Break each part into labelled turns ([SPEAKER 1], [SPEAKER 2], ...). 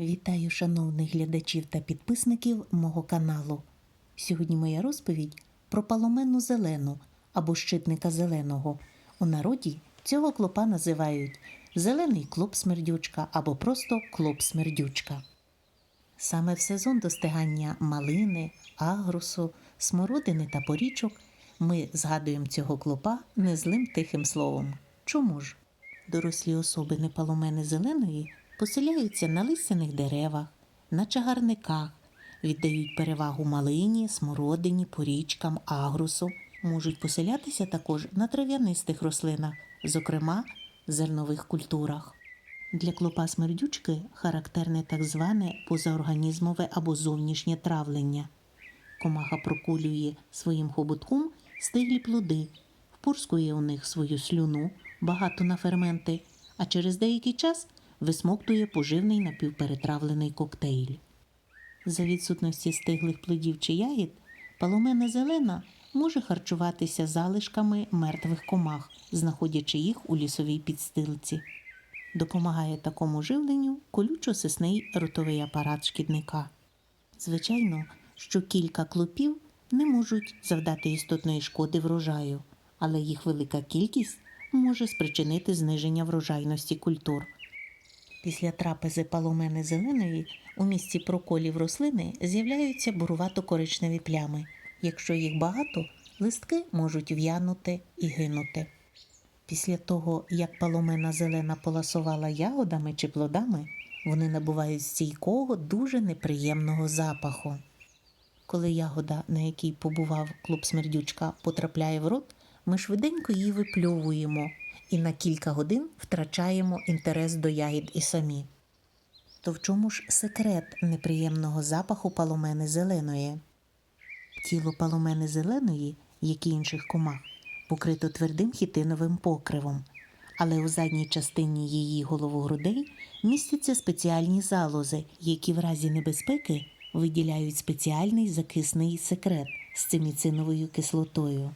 [SPEAKER 1] Вітаю шановних глядачів та підписників мого каналу. Сьогодні моя розповідь про паломену зелену або щитника зеленого. У народі цього клопа називають зелений клоп смердючка або просто клоп смердючка. Саме в сезон достигання малини, агрусу, смородини та порічок ми згадуємо цього клопа незлим тихим словом. Чому ж? Дорослі особи непаломени зеленої поселяються на листяних деревах, на чагарниках, віддають перевагу малині, смородині, порічкам, агрусу, можуть поселятися також на трав'янистих рослинах, зокрема зернових культурах. Для клопа смердючки характерне так зване позаорганізмове або зовнішнє травлення. Комаха прокулює своїм хоботком стиглі плоди, впурскує у них свою слюну, багато на ферменти, а через деякий час висмоктує поживний напівперетравлений коктейль. За відсутності стиглих плодів чи ягід, паломена зелена може харчуватися залишками мертвих комах, знаходячи їх у лісовій підстилці. Допомагає такому живленню колючо-сисний ротовий апарат шкідника. Звичайно, що кілька клопів не можуть завдати істотної шкоди врожаю, але їх велика кількість може спричинити зниження врожайності культур. Після трапези паломени зеленої у місці проколів рослини з'являються бурувато-коричневі плями. Якщо їх багато, листки можуть в'янути і гинути. Після того, як паломена зелена поласувала ягодами чи плодами, вони набувають стійкого, дуже неприємного запаху. Коли ягода, на якій побував клуб смердючка, потрапляє в рот, ми швиденько її випльовуємо і на кілька годин втрачаємо інтерес до ягід і самі. То в чому ж секрет неприємного запаху паломени зеленої? Тіло паломени зеленої, як і інших комах, покрито твердим хітиновим покривом, але у задній частині її головогрудей містяться спеціальні залози, які в разі небезпеки виділяють спеціальний закисний секрет з циміциновою кислотою.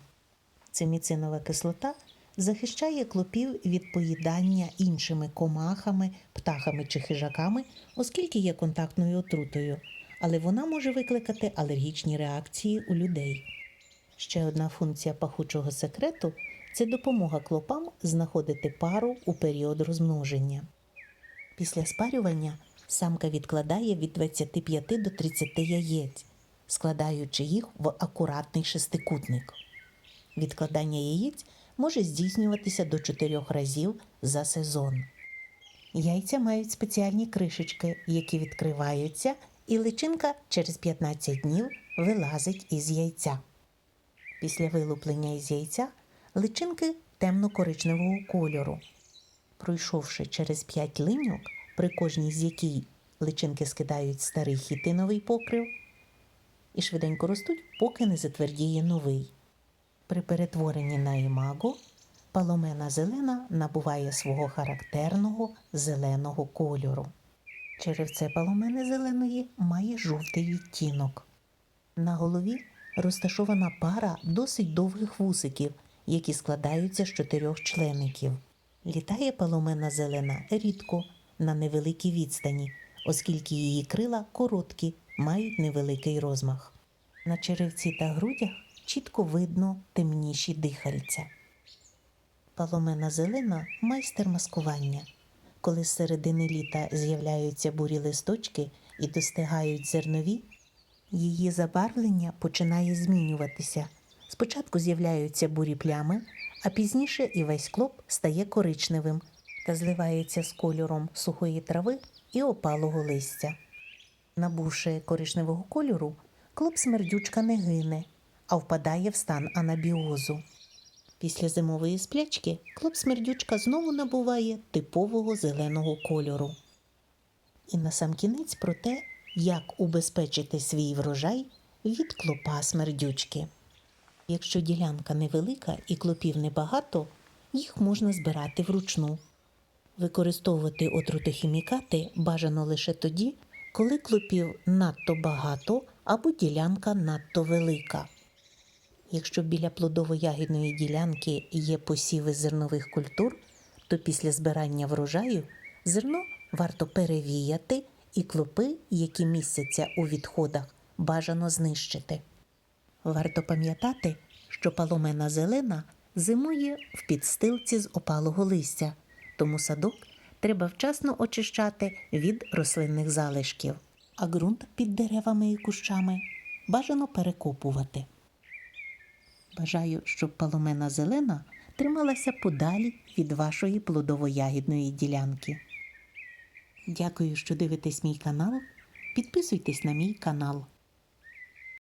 [SPEAKER 1] Циміцинова кислота захищає клопів від поїдання іншими комахами, птахами чи хижаками, оскільки є контактною отрутою, але вона може викликати алергічні реакції у людей. Ще одна функція пахучого секрету це допомога клопам знаходити пару у період розмноження. Після спарювання самка відкладає від 25 до 30 яєць, складаючи їх в акуратний шестикутник. Відкладання яєць може здійснюватися до 4 разів за сезон. Яйця мають спеціальні кришечки, які відкриваються, і личинка через 15 днів вилазить із яйця. Після вилуплення із яйця личинки темно-коричневого кольору. Пройшовши через 5 линьок, при кожній з якій личинки скидають старий хітиновий покрив і швиденько ростуть, поки не затвердіє новий. При перетворенні на імаго паломена зелена набуває свого характерного зеленого кольору. Черевце паломени зеленої має жовтий відтінок. На голові розташована пара досить довгих вусиків, які складаються з чотирьох члеників. Літає паломена зелена рідко на невеликій відстані, оскільки її крила короткі, мають невеликий розмах. На черевці та грудях чітко видно темніші дихальця. Паломена зелена майстер маскування. Коли з середини літа з'являються бурі листочки і достигають зернові, її забарвлення починає змінюватися. Спочатку з'являються бурі плями, а пізніше і весь клоп стає коричневим та зливається з кольором сухої трави і опалого листя. Набувши коричневого кольору, клоп смердючка не гине, а впадає в стан анабіозу. Після зимової сплячки клоп смердючка знову набуває типового зеленого кольору. І насамкінець про те, як убезпечити свій врожай від клопа смердючки. Якщо ділянка невелика і клопів небагато, їх можна збирати вручну. Використовувати отрутохімікати бажано лише тоді, коли клопів надто багато або ділянка надто велика. Якщо біля плодово-ягідної ділянки є посіви зернових культур, то після збирання врожаю зерно варто перевіяти і клопи, які містяться у відходах, бажано знищити. Варто пам'ятати, що паломена зелена зимує в підстилці з опалого листя, тому садок треба вчасно очищати від рослинних залишків, а ґрунт під деревами і кущами бажано перекопувати. Бажаю, щоб паломена зелена трималася подалі від вашої плодово-ягідної ділянки. Дякую, що дивитесь мій канал. Підписуйтесь на мій канал.